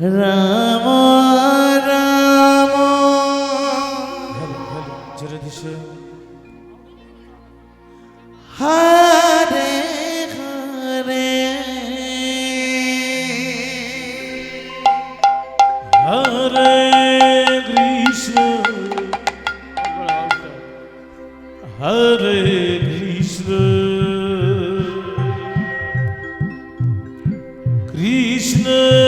Ram Ram. Jagdish. Hare Hare. Hare Krishna. Hare Krishna. Krishna.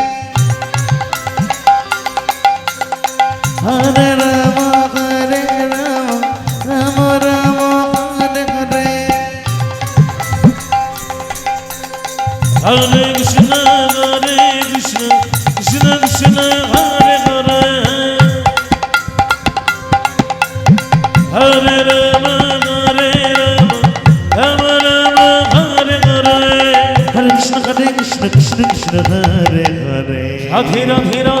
Krishna Krishna Hare Hare Radhe Radhe Radhe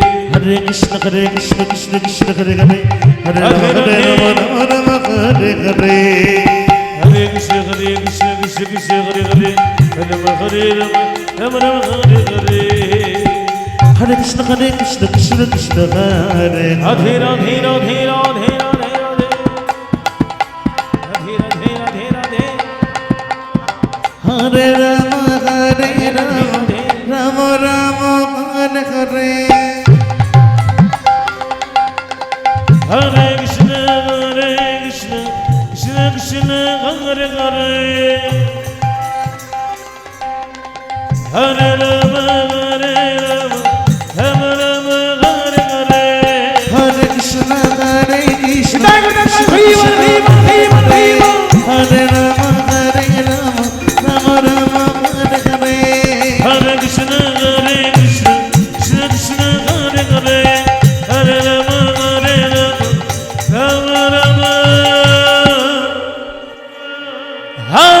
Hare Krishna Hare Krishna Krishna Krishna Hare Hare Hare Hare Ram Ram Hare Hare. Hare Krishna Hare Krishna Krishna Krishna Hare Hare Hare Ram Hare Ram Ram Ram Hare Hare. Hare Krishna Hare Krishna Krishna Krishna Hare Radhe Radhe Radhe Radhe Radhe. Radhe Radhe Radhe Radhe. Hare Ram şemşini gıngırı gırı Hırılı bığırı Rama Rama Rama Hare